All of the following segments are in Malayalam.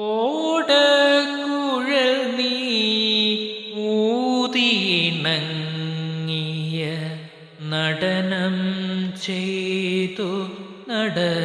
ഓടക്കുഴൽ നീ ഊതിയിണങ്ങിയ നടനം ചെയ്തു നടക്കേണം.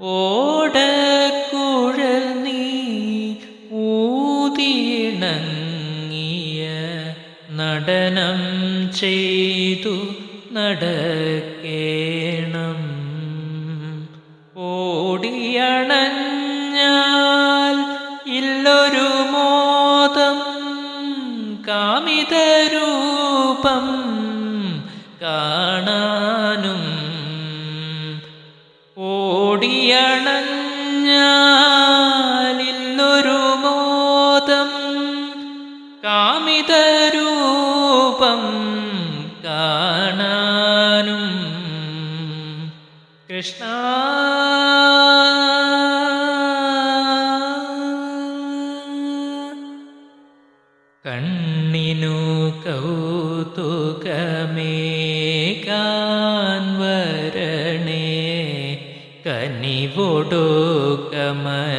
ഓടക്കുഴൽ നീ നടനം ചെയ്തു നടക്കേണം. ഓടിയണഞ്ഞാൽ ഇല്ലൊരു മോദം കാമിതരൂപം കാണാനും. ഓടിയണഞ്ഞാലില്ലൊരു മോദം കാമിതരൂപം കാണാനും. കൃഷ്ണ കണ്ണിനു കൗതുകമേകാൻ വരണേ കനിവൊടു കമനീയാങ്ക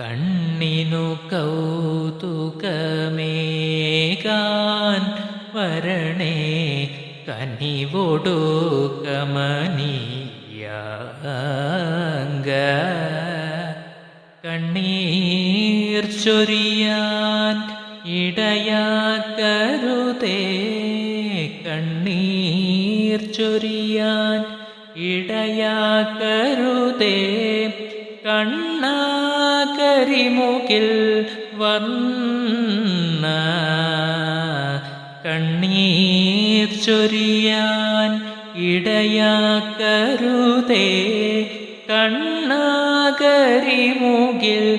കണ്ണിനു കൗതുകമേകാൻ വരണേ കനിവൊടു കണ്ണീർ ചൊരിയാൻ ഇടയാക്കരുതേ. കണ്ണീർ ചൊരിയാൻ ഇടയാക്കരുതേ. കണ്ണാകരിമുകിൽ വന്ന കണ്ണീർ ചൊരിയാൻ ഇടയാക്കരുതേ. കണ്ണാകരിമുകിൽ